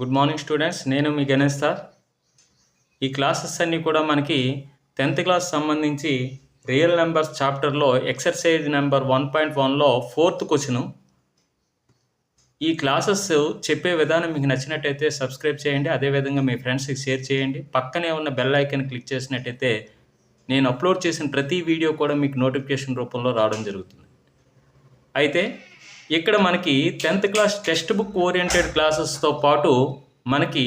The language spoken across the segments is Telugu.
గుడ్ మార్నింగ్ స్టూడెంట్స్ నేను మీ గణేష్ సార్ ఈ క్లాసెస్ అన్నీ కూడా మనకి టెన్త్ క్లాస్ సంబంధించి రియల్ నెంబర్స్ చాప్టర్లో ఎక్సర్సైజ్ నెంబర్ వన్ పాయింట్ వన్లో ఫోర్త్ క్వశ్చను ఈ క్లాసెస్ చెప్పే విధానం మీకు నచ్చినట్టయితే సబ్స్క్రైబ్ చేయండి. అదేవిధంగా మీ ఫ్రెండ్స్కి షేర్ చేయండి. పక్కనే ఉన్న బెల్ ఐకన్ క్లిక్ చేసినట్టయితే నేను అప్లోడ్ చేసిన ప్రతి వీడియో కూడా మీకు నోటిఫికేషన్ రూపంలో రావడం జరుగుతుంది. అయితే ఇక్కడ మనకి tenth class text book oriented క్లాసెస్తో పాటు మనకి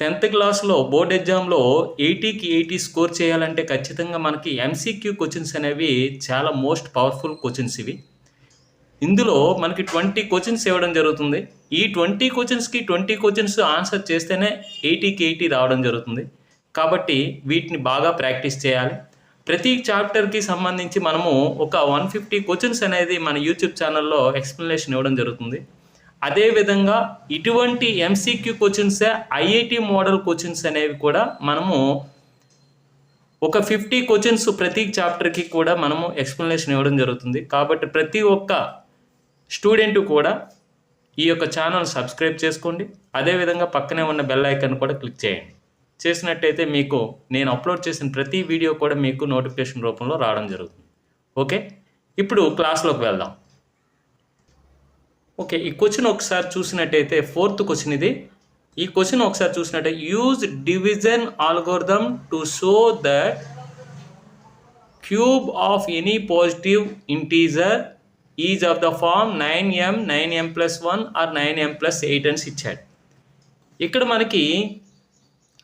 టెన్త్ క్లాస్లో బోర్డ్ ఎగ్జామ్లో ఎయిటీకి ఎయిటీ స్కోర్ చేయాలంటే ఖచ్చితంగా మనకి ఎంసీక్యూ క్వశ్చన్స్ అనేవి చాలా మోస్ట్ పవర్ఫుల్ క్వశ్చన్స్ ఇవి. ఇందులో మనకి ట్వంటీ క్వశ్చన్స్ ఇవ్వడం జరుగుతుంది. ఈ ట్వంటీ క్వశ్చన్స్కి ట్వంటీ క్వశ్చన్స్ ఆన్సర్ చేస్తేనే ఎయిటీకి ఎయిటీ రావడం జరుగుతుంది. కాబట్టి వీటిని బాగా ప్రాక్టీస్ చేయాలి. ప్రతి చాప్టర్కి సంబంధించి మనము ఒక వన్ ఫిఫ్టీ క్వశ్చన్స్ అనేది మన యూట్యూబ్ ఛానల్లో ఎక్స్ప్లెనేషన్ ఇవ్వడం జరుగుతుంది. అదేవిధంగా ఇటువంటి ఎంసీక్యూ కోచింగ్సే ఐఐటి మోడల్ క్వశ్చన్స్ అనేవి కూడా మనము ఒక ఫిఫ్టీ క్వశ్చన్స్ ప్రతి చాప్టర్కి కూడా మనము ఎక్స్ప్లెనేషన్ ఇవ్వడం జరుగుతుంది. కాబట్టి ప్రతి ఒక్క స్టూడెంట్ కూడా ఈ యొక్క ఛానల్ సబ్స్క్రైబ్ చేసుకోండి. అదేవిధంగా పక్కనే ఉన్న బెల్ ఐకాన్ కూడా క్లిక్ చేయండి. చేసినట్టయితే మీకు నేను అప్లోడ్ చేసిన ప్రతి వీడియో కూడా మీకు నోటిఫికేషన్ రూపంలో రావడం జరుగుతుంది. ఓకే ఇప్పుడు క్లాస్లోకి వెళ్దాం. ఓకే ఈ క్వశ్చన్ ఒకసారి చూసినట్టయితే ఫోర్త్ క్వశ్చన్ ఇది. ఈ క్వశ్చన్ ఒకసారి చూసినట్టయితే use division algorithm to show that cube of any positive integer is of the form nine m nine m plus one or nine m plus eight అని ఇచ్చాడు ఇక్కడ మనకి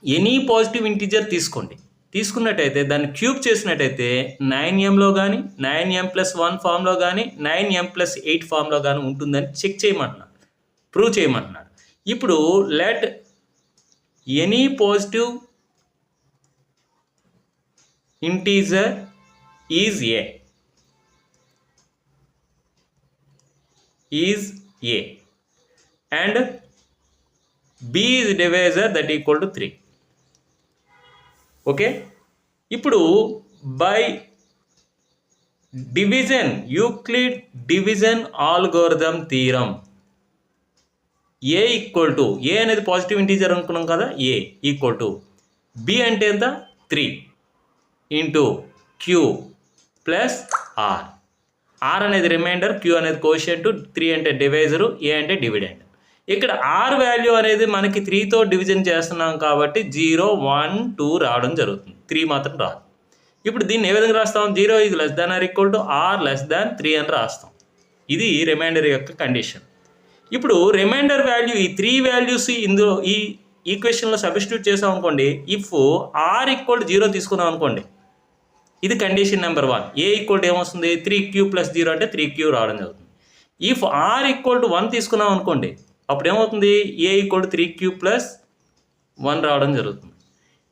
ఎనీ పాజిటివ్ ఇంటీజర్ తీసుకోండి. తీసుకున్నట్టయితే దాన్ని క్యూబ్ చేసినట్టయితే నైన్ ఎంలో కానీ నైన్ ఎం ప్లస్ వన్ ఫామ్లో కానీ నైన్ ఎం ప్లస్ ఎయిట్ ఫామ్లో కానీ ఉంటుందని చెక్ చేయమంటున్నాడు ప్రూవ్ చేయమంటున్నాడు ఇప్పుడు let any positive integer is a. Is a. And b is divisor that equal to three. Okay? ఇప్పుడు by division Euclid division algorithm theorem. A equal to ఏ అనేది పాజిటివ్ ఇంటీజర్ అనుకున్నాం కదా? ఏ ఈక్వల్ టు బి అంటే ఎంత? Three into q plus r r అనేది రిమైండర్ క్యూ అనేది కోషియంట్ త్రీ అంటే డివైజరు ఏ అంటే డివిడెండ్ ఇక్కడ ఆర్ వాల్యూ అనేది మనకి త్రీతో డివిజన్ చేస్తున్నాం కాబట్టి జీరో వన్ టూ రావడం జరుగుతుంది. త్రీ మాత్రం రాదు. ఇప్పుడు దీన్ని ఏ విధంగా రాస్తాం? Zero is less than or equal to r less than three అని రాస్తాం. ఇది రిమైండర్ యొక్క కండిషన్ ఇప్పుడు రిమైండర్ వాల్యూ ఈ త్రీ వాల్యూస్ ఇందులో ఈ ఈక్వేషన్లో సబ్స్టిట్యూట్ చేసాం అనుకోండి if r equal to zero తీసుకున్నాం అనుకోండి ఇది condition number one a equal to ఏమొస్తుంది? త్రీ క్యూ ప్లస్ జీరో అంటే త్రీ క్యూ రావడం జరుగుతుంది. If r equal to one తీసుకున్నాం అనుకోండి అప్పుడు ఏమవుతుంది? A equal to three q plus one రావడం జరుగుతుంది.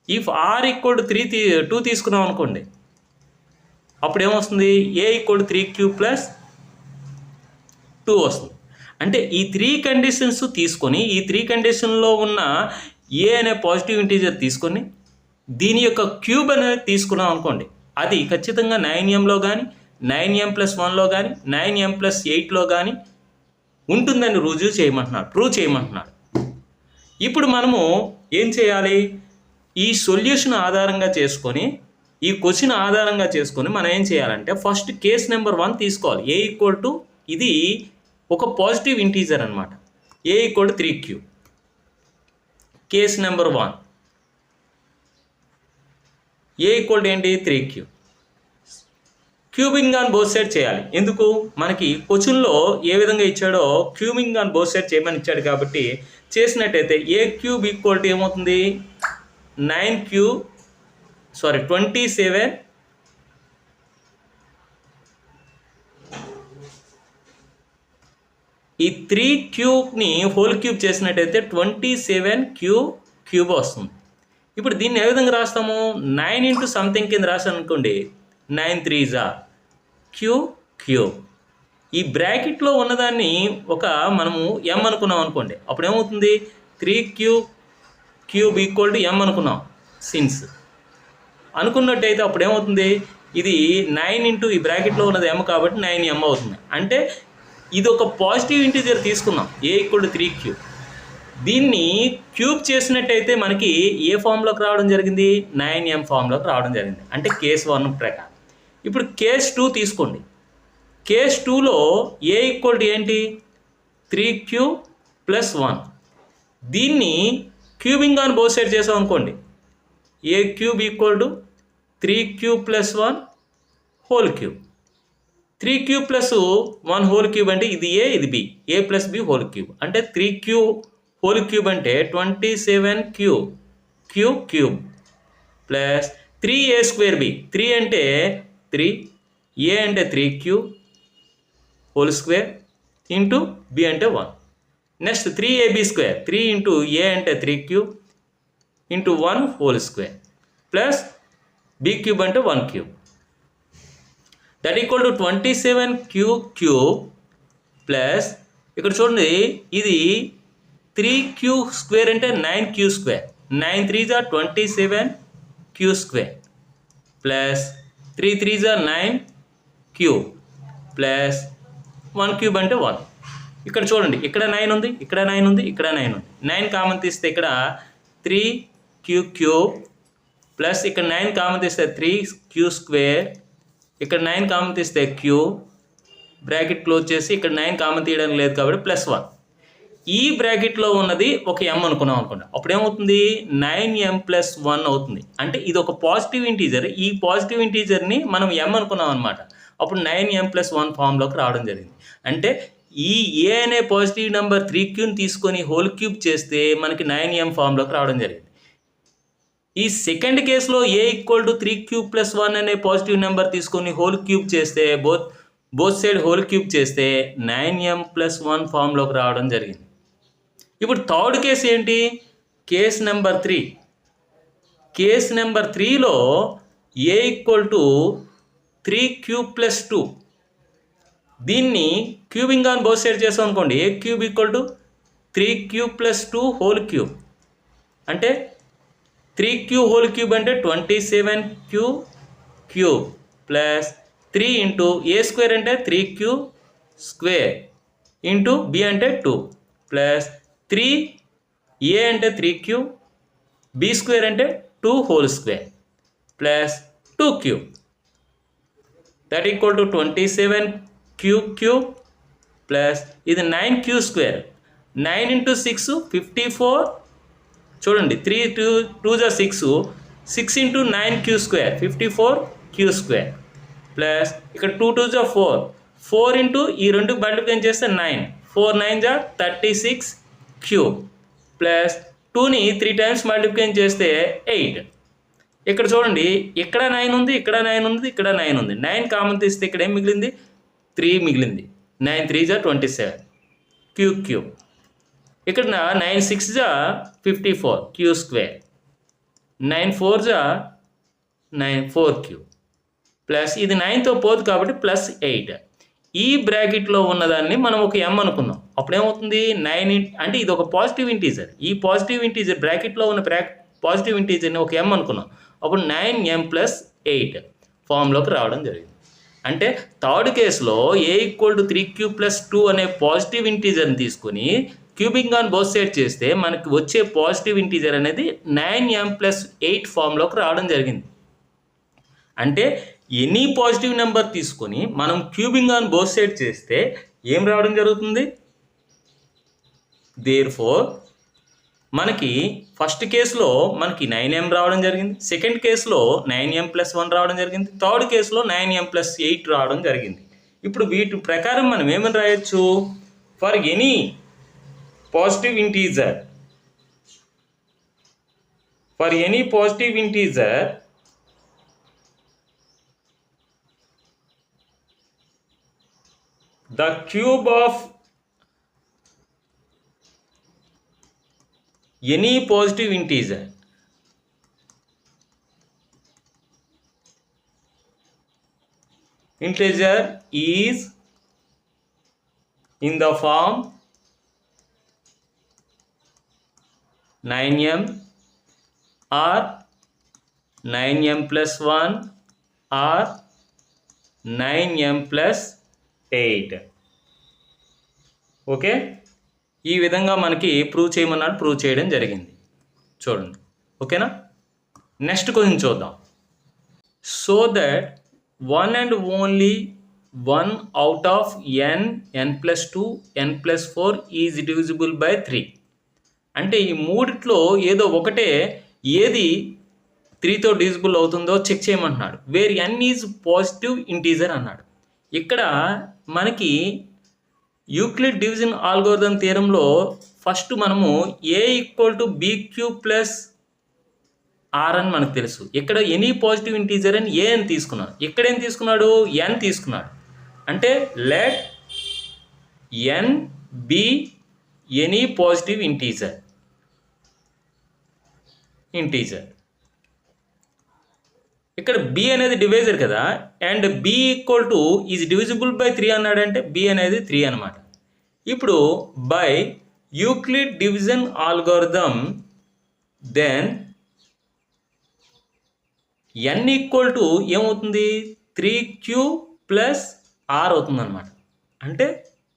If r equal to three తీ టూ తీసుకున్నాం అనుకోండి అప్పుడు ఏమొస్తుంది? A equal to three q plus two వస్తుంది. అంటే ఈ త్రీ కండిషన్స్ తీసుకొని ఈ త్రీ కండిషన్లో ఉన్న ఏ అనే పాజిటివ్ ఇంటీజర్ తీసుకొని దీని యొక్క క్యూబ్ అనేది తీసుకున్నాం అనుకోండి అది ఖచ్చితంగా నైన్ ఎంలో కానీ నైన్ ఎం ప్లస్ వన్లో కానీ నైన్ ఎం ప్లస్ ఎయిట్లో కానీ ఉంటుందని రుజువు చేయమంటున్నాడు ప్రూవ్ చేయమంటున్నాడు ఇప్పుడు మనము ఏం చేయాలి? ఈ సొల్యూషన్ ఆధారంగా చేసుకొని ఈ క్వశ్చన్ ఆధారంగా చేసుకొని మనం ఏం చేయాలంటే ఫస్ట్ కేస్ నెంబర్ వన్ తీసుకోవాలి. ఏ ఈక్వల్ టు ఇది ఒక పాజిటివ్ ఇంటీజర్ అనమాట a equal to three q case number one a equal to ఏంటి? Three q cubing on both side చేయాలి. ఎందుకు? మనకి క్వశ్చన్లో ఏ విధంగా ఇచ్చాడో క్యూబింగ్ ఆన్ బోత్ సైడ్ చేయమని ఇచ్చాడు కాబట్టి చేసినట్టయితే ఏ క్యూబ్ ఈక్వాలిటీ ఏమవుతుంది? Nine q sorry twenty seven ఈ త్రీ క్యూబ్ని హోల్ క్యూబ్ చేసినట్టయితే ట్వంటీ సెవెన్ క్యూ క్యూబ్ వస్తుంది. ఇప్పుడు దీన్ని ఏ విధంగా రాస్తాము? నైన్ ఇంటూ సంథింగ్ కింద రాసాను అనుకోండి నైన్ త్రీ జా. Q q. ఈ బ్రాకెట్లో ఉన్నదాన్ని ఒక మనము ఎం అనుకున్నాం అనుకోండి. అప్పుడు ఏమవుతుంది? Three q cube equal to m అనుకున్నాం. సిన్స్ అనుకున్నట్టయితే అప్పుడు ఏమవుతుంది? ఇది నైన్ ఇంటూ ఈ బ్రాకెట్లో ఉన్నది ఎం కాబట్టి నైన్ ఎం అవుతుంది. అంటే ఇది ఒక పాజిటివ్ ఇంటీజర్ తీసుకున్నాం. A equal to three q. దీన్ని క్యూబ్ చేసినట్టయితే మనకి ఏ ఫామ్లోకి రావడం జరిగింది? నైన్ ఎం ఫామ్లోకి రావడం జరిగింది. అంటే కేస్ వన్ ప్రకారం. ఇప్పుడు కేస్ టూ తీసుకోండి. కేస్ టూలో ఏ ఈక్వల్ టు ఏంటి? Three q plus one. దీన్ని క్యూబింగ్ ఆన్ బోత్ సైడ్ చేసాం అనుకోండి. A cube equal to three q plus one whole cube. Three q plus one whole cube అంటే ఇది ఏ ఇది b. A plus b whole cube. అంటే త్రీ క్యూ హోల్ క్యూబ్ అంటే twenty seven q q cube plus three a square b. Three అంటే త్రీ. ఏ అంటే three q whole square into b అంటే one. Next three a b square. Three into a అంటే three cube into one whole square. Plus b cube అంటే one cube. That equal to twenty seven q cube plus ఇక్కడ చూడండి ఇది త్రీ క్యూ స్క్వేర్ అంటే nine q square. Nine three జా twenty seven q square. Plus three three జా nine q plus one cube అంటే వన్ ఇక్కడ చూడండి ఇక్కడ నైన్ ఉంది ఇక్కడ నైన్ ఉంది ఇక్కడ నైన్ ఉంది. నైన్ కామన్ తీస్తే ఇక్కడ త్రీ క్యూ క్యూబ్ ప్లస్ ఇక్కడ నైన్ కామన్ తీస్తే త్రీ క్యూ స్క్వేర్ ఇక్కడ నైన్ కామన్ తీస్తే క్యూ బ్రాకెట్ క్లోజ్ చేసి ఇక్కడ నైన్ కామన్ తీయడానికి లేదు కాబట్టి ప్లస్ వన్ ఈ బ్రాకెట్లో ఉన్నది ఒక ఎం అనుకున్నాం అనుకోండి. అప్పుడు ఏమవుతుంది నైన్ ఎం ప్లస్ వన్ అవుతుంది. అంటే ఇది ఒక పాజిటివ్ ఇంటీజర్. ఈ పాజిటివ్ ఇంటీజర్ని మనం ఎం అనుకున్నాం అనమాట అప్పుడు నైన్ ఎం ప్లస్ వన్ ఫామ్లోకి రావడం జరిగింది. అంటే ఈ ఏ అనే పాజిటివ్ నెంబర్ త్రీ క్యూని తీసుకొని హోల్ క్యూబ్ చేస్తే మనకి నైన్ ఎం ఫామ్లోకి రావడం జరిగింది. ఈ సెకండ్ కేసులో a equal to three cube plus one అనే పాజిటివ్ నెంబర్ తీసుకొని హోల్ క్యూబ్ చేస్తే both both side whole cube చేస్తే నైన్ ఎం ప్లస్ వన్ ఫామ్లోకి రావడం జరిగింది. ఇప్పుడు థర్డ్ కేసు ఏంటి? Case number three. Case number త్రీలో a equal to three cube plus two? దీన్ని క్యూబింగ్ ఆన్ బోత్ సైడ్ చేసాం అనుకోండి. A cube equal to? Three cube plus two whole cube. అంటే త్రీ క్యూ హోల్ క్యూబ్ అంటే twenty seven q cube plus three into a square అంటే three q square. Into b అంటే టూ ప్లస్ త్రీ ఏ అంటే త్రీ క్యూ బి స్క్వేర్ అంటే two whole square plus two q. That equal to twenty seven q q plus ఇది nine q square. Nine into six fifty four చూడండి త్రీ టూ టూ జా six six into nine q square fifty four q square. Plus ఇక్కడ టూ టూ జా ఫోర్. ఫోర్ ఇంటూ ఈ రెండు మల్టిప్లై చేస్తే నైన్. ఫోర్ నైన్ జా థర్టీ సిక్స్ క్యూ ప్లస్ టూని త్రీ టైమ్స్ మల్టిప్లికేషన్ చేస్తే ఎయిట్ ఇక్కడ చూడండి ఇక్కడ నైన్ ఉంది ఇక్కడ నైన్ ఉంది ఇక్కడ నైన్ ఉంది. నైన్ కామన్ తీస్తే ఇక్కడ ఏం మిగిలింది? త్రీ మిగిలింది. నైన్ త్రీ జా ట్వంటీ సెవెన్ క్యూ క్యూ ఇక్కడ నైన్ సిక్స్ జా fifty four q square nine four జా నైన్ ఫోర్ క్యూ ప్లస్ ఇది నైన్తో పోదు కాబట్టి ప్లస్ ఎయిట్ ఈ బ్రాకెట్లో ఉన్నదాన్ని మనం ఒక ఎం అనుకుందాం. అప్పుడు ఏమవుతుంది నైన్ అంటే ఇది ఒక పాజిటివ్ ఇంటీజర్. ఈ పాజిటివ్ ఇంటీజర్ బ్రాకెట్లో ఉన్న బ్రాక్ పాజిటివ్ ఇంటీజర్ని ఒక ఎం అనుకున్నాం. అప్పుడు నైన్ ఎం ప్లస్ ఎయిట్ ఫామ్లోకి రావడం జరిగింది. అంటే థర్డ్ కేసులో a equal to three q plus two అనే పాజిటివ్ ఇంటీజర్ని తీసుకొని క్యూబింగ్ ఆన్ బోత్ సైడ్ చేస్తే మనకి వచ్చే పాజిటివ్ ఇంటీజర్ అనేది నైన్ ఎం ప్లస్ ఎయిట్ ఫామ్లోకి రావడం జరిగింది. అంటే ఎనీ పాజిటివ్ నెంబర్ తీసుకొని మనం క్యూబింగ్ ఆన్ బోత్ సైడ్ చేస్తే ఏం రావడం జరుగుతుంది? దేర్ ఫోర్ మనకి ఫస్ట్ కేసులో మనకి నైన్ ఎం రావడం జరిగింది. సెకండ్ కేసులో నైన్ ఎం ప్లస్ వన్ రావడం జరిగింది. థర్డ్ కేసులో నైన్ ఎం ప్లస్ ఎయిట్ రావడం జరిగింది. ఇప్పుడు వీటి ప్రకారం మనం ఏమని రాయొచ్చు? For any positive integer for any positive integer the cube of any positive integer integer is in the form 9m or 9m plus 1 or 9m plus eight. Okay? ఈ విధంగా మనకి ప్రూవ్ చేయమన్నాడు ప్రూవ్ చేయడం జరిగింది. చూడండి. ఓకేనా? నెక్స్ట్ క్వశ్చన్ చూద్దాం. So that one and only one out of n n plus two n plus four is divisible by three అంటే ఈ మూడిట్లో ఏదో ఒకటే ఏది త్రీతో డివిజిబుల్ అవుతుందో చెక్ చేయమంటున్నాడు. Where n is positive integer అన్నాడు. ఇక్కడ మనకి యూక్లిడ్ డివిజన్ ఆల్గోరిథం తీరంలో ఫస్ట్ మనము a equal to b q plus r అని మనకు తెలుసు. ఇక్కడ ఎనీ పాజిటివ్ ఇంటీజర్ అని ఏ అని తీసుకున్నాడు. ఇక్కడ ఏం తీసుకున్నాడు? ఎన్ తీసుకున్నాడు. అంటే let n be any positive integer integer ఇక్కడ బి అనేది డివైజర్ కదా and b equal to is divisible by three అన్నాడంటే బి అనేది త్రీ అనమాట ఇప్పుడు by Euclid division algorithm then n equal to ఏమవుతుంది? త్రీ క్యూ ప్లస్ ఆర్ అవుతుంది అనమాట అంటే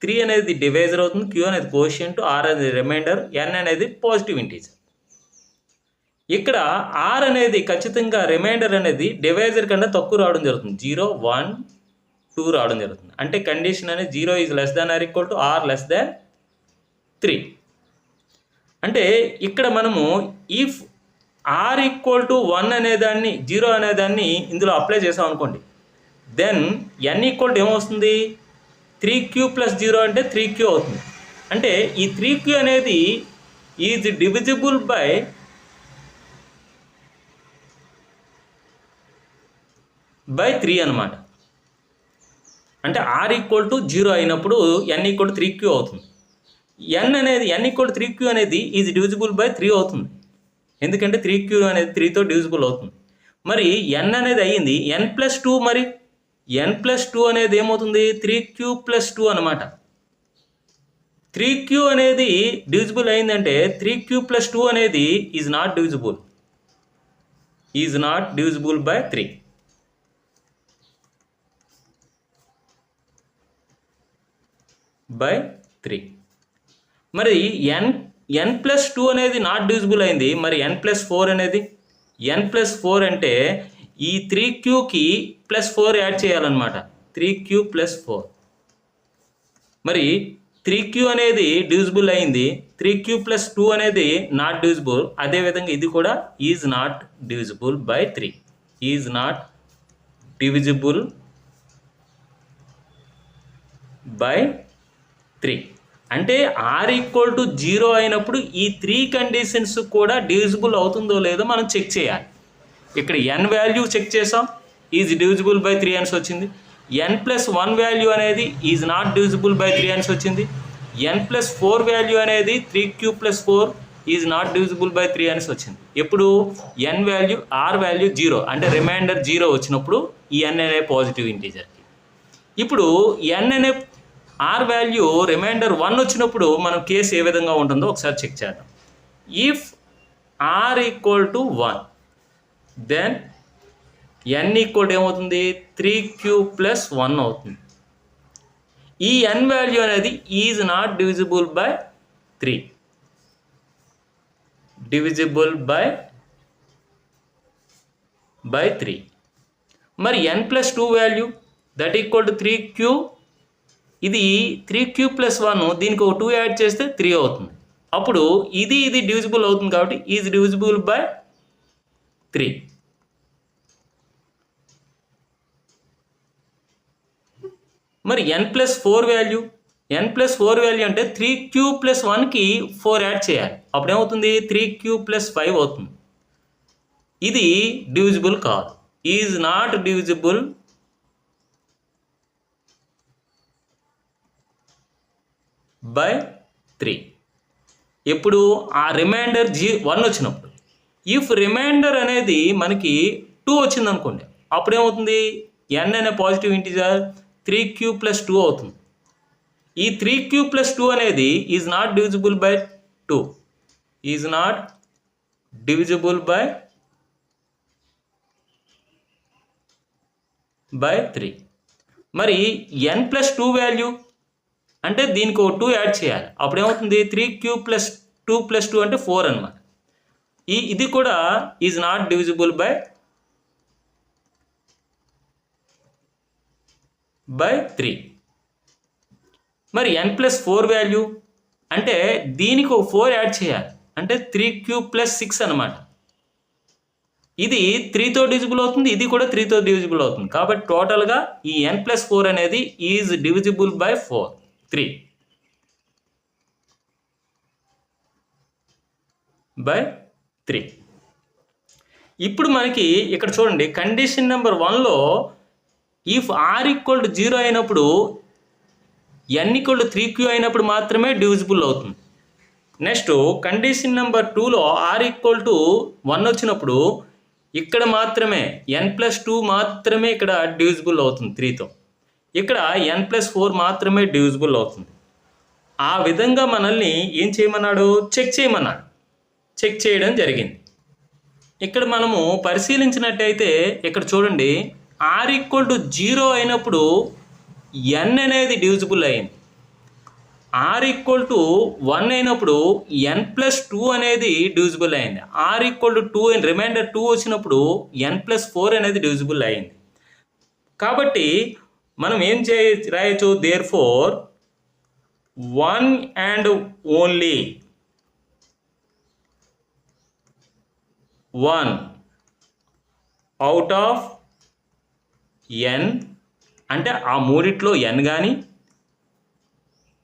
త్రీ అనేది డివైజర్ అవుతుంది క్యూ అనేది కోషియంట్ ఆర్ అనేది రిమైండర్ ఎన్ అనేది పాజిటివ్ ఇంటీజర్ ఇక్కడ ఆర్ అనేది ఖచ్చితంగా రిమైండర్ అనేది డివైజర్ కన్నా తక్కువ రావడం జరుగుతుంది. జీరో వన్ టూ రావడం జరుగుతుంది. అంటే కండిషన్ అనేది zero is less than or equal to r less than three అంటే ఇక్కడ మనము if r equal to one అనేదాన్ని జీరో అనేదాన్ని ఇందులో అప్లై చేసాం అనుకోండి. దెన్ ఎన్ ఈక్వల్ టు ఏమవుతుంది త్రీ క్యూ ప్లస్ జీరో అంటే త్రీ క్యూ అవుతుంది. అంటే ఈ త్రీ క్యూ అనేది is divisible by by three అనమాట అంటే ఆర్ ఈక్వల్ టు జీరో అయినప్పుడు ఎన్ ఈక్వల్ త్రీ క్యూ అవుతుంది. ఎన్ అనేది ఎన్ ఈక్వల్ త్రీ క్యూ అనేది ఈజ్ డివిజిబుల్ బై త్రీ అవుతుంది. ఎందుకంటే త్రీ క్యూ అనేది త్రీతో డివిజిబుల్ అవుతుంది. మరి ఎన్ అనేది అయ్యింది ఎన్ ప్లస్ టూ మరి? ఎన్ ప్లస్ టూ అనేది ఏమవుతుంది? త్రీ క్యూ ప్లస్ టూ అనమాట త్రీ క్యూ అనేది డివిజిబుల్ అయిందంటే త్రీ క్యూ ప్లస్ టూ అనేది is not divisible is not divisible by three by three మరి ఎన్ ఎన్ ప్లస్ టూ అనేది నాట్ డివిజిబుల్ అయింది. మరి ఎన్ ప్లస్ ఫోర్ అనేది? ఎన్ ప్లస్ ఫోర్ అంటే ఈ త్రీ క్యూకి ప్లస్ ఫోర్ యాడ్ చేయాలన్నమాట. త్రీ క్యూ ప్లస్ ఫోర్ మరి త్రీ క్యూ అనేది డివిజిబుల్ అయింది. త్రీ క్యూ ప్లస్ టూ అనేది నాట్ డివిజిబుల్ అదేవిధంగా ఇది కూడా is not divisible by three is not divisible by three అంటే ఆర్ ఈక్వల్ టు జీరో అయినప్పుడు ఈ త్రీ కండిషన్స్ కూడా డివిజిబుల్ అవుతుందో లేదో మనం చెక్ చేయాలి. ఇక్కడ ఎన్ వాల్యూ చెక్ చేసాం ఈజ్ డివిజిబుల్ బై త్రీ అన్స్ వచ్చింది. ఎన్ ప్లస్ వన్ వాల్యూ అనేది is not divisible by three అన్స్ వచ్చింది. ఎన్ ప్లస్ ఫోర్ వాల్యూ అనేది three q plus four is not divisible by three అనేసి వచ్చింది. ఎప్పుడు? N value r value zero అంటే రిమైండర్ జీరో వచ్చినప్పుడు ఈ ఎన్ అనే పాజిటివ్ ఇంటీజర్కి ఇప్పుడు ఎన్ అనే ఆర్ వాల్యూ రిమైండర్ వన్ వచ్చినప్పుడు మనం కేసు ఏ విధంగా ఉంటుందో ఒకసారి చెక్ చేద్దాం. If r equal to one then n equal ఏమవుతుంది? త్రీ క్యూ ప్లస్ వన్ అవుతుంది. ఈ ఎన్ వాల్యూ అనేది is not divisible by three divisible by by three మరి n plus two value that equal to three q ఇది త్రీ క్యూ ప్లస్ వన్ దీనికి ఒక టూ యాడ్ చేస్తే త్రీ అవుతుంది. అప్పుడు ఇది ఇది డివిజిబుల్ అవుతుంది కాబట్టి ఈజ్ డివిజిబుల్ బై త్రీ మరి n plus four value n plus four value అంటే త్రీ క్యూ ప్లస్ వన్కి ఫోర్ యాడ్ చేయాలి. అప్పుడేమవుతుంది త్రీ క్యూ ప్లస్ ఫైవ్ అవుతుంది. ఇది డివిజిబుల్ కాదు. Is not divisible by three. ఇప్పుడు ఆ రిమైండర్ జీ వన్ వచ్చినప్పుడు ఇఫ్ రిమైండర్ అనేది మనకి టూ వచ్చింది అనుకోండి అప్పుడు ఏమవుతుంది ఎన్ అనే positive integer three q plus two అవుతుంది. ఈ త్రీ క్యూ ప్లస్ టూ అనేది is not divisible by two. Is not divisible by by three. మరి ఎన్ ప్లస్ టూ వాల్యూ అంటే దీనికి ఒక టూ యాడ్ చేయాలి. అప్పుడు ఏమవుతుంది three q plus two plus two అంటే ఫోర్ అనమాట ఈ ఇది కూడా is not divisible by by three మరి ఎన్ ప్లస్ ఫోర్ వాల్యూ అంటే దీనికి ఒక ఫోర్ యాడ్ చేయాలి. అంటే త్రీ క్యూ ప్లస్ సిక్స్ అనమాట ఇది త్రీతో డివిజిబుల్ అవుతుంది ఇది కూడా త్రీతో డివిజిబుల్ అవుతుంది. కాబట్టి టోటల్గా ఈ ఎన్ ప్లస్ ఫోర్ అనేది is divisible by four three. By three. ఇప్పుడు మనకి ఇక్కడ చూడండి కండిషన్ నెంబర్ వన్లో if r equal to zero అయినప్పుడు n equal to three q అయినప్పుడు మాత్రమే డివిజిబుల్ అవుతుంది. నెక్స్ట్ కండిషన్ నెంబర్ టూలో ఆర్ ఈక్వల్ టు వన్ వచ్చినప్పుడు ఇక్కడ మాత్రమే ఎన్ ప్లస్ టూ మాత్రమే ఇక్కడ డివిజిబుల్ అవుతుంది త్రీతో ఇక్కడ ఎన్ ప్లస్ ఫోర్ మాత్రమే డివిజిబుల్ అవుతుంది. ఆ విధంగా మనల్ని ఏం చేయమన్నాడు? చెక్ చేయమన్నాడు. చెక్ చేయడం జరిగింది. ఇక్కడ మనము పరిశీలించినట్టయితే ఇక్కడ చూడండి ఆర్ ఈక్వల్ టు జీరో అయినప్పుడు ఎన్ అనేది డివిజిబుల్ అయింది. ఆర్ ఈక్వల్ టు వన్ అయినప్పుడు ఎన్ ప్లస్ టూ అనేది డివిజిబుల్ అయింది. R equal to two remainder two వచ్చినప్పుడు ఎన్ ప్లస్ ఫోర్ అనేది డివిజిబుల్ అయింది. కాబట్టి మనం ఏం చే రాయొచ్చు? Therefore one and only one out of n అంటే ఆ మూడిట్లో ఎన్ కానీ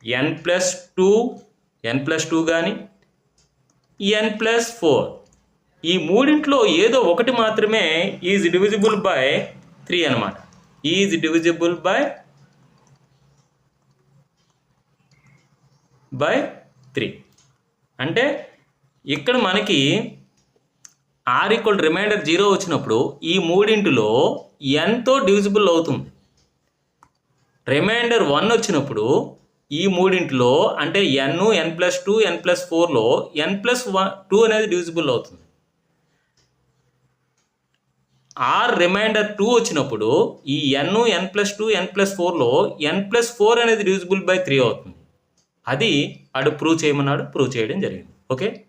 n plus two n plus two కానీ ఎన్ ప్లస్ ఫోర్ ఈ మూడింట్లో ఏదో ఒకటి మాత్రమే ఈజ్ డివిజిబుల్ బై త్రీ అనమాట is divisible by by three అంటే ఇక్కడ మనకి ఆర్ ఈక్వల్ రిమైండర్ జీరో వచ్చినప్పుడు ఈ మూడింటిలో ఎన్తో డివిజిబుల్ అవుతుంది. రిమైండర్ వన్ వచ్చినప్పుడు ఈ మూడింటిలో అంటే n n plus two n plus ఫోర్లో ఎన్ ప్లస్ వన్ టూ అనేది డివిజిబుల్ అవుతుంది. ఆర్ రిమైండర్ టూ వచ్చినప్పుడు ఈ n n plus two n plus ఫోర్లో ఎన్ ప్లస్ ఫోర్ అనేది డివిజిబుల్ బై త్రీ అవుతుంది. అది అడు ప్రూవ్ చేయమన్నాడు ప్రూవ్ చేయడం జరిగింది. ఓకే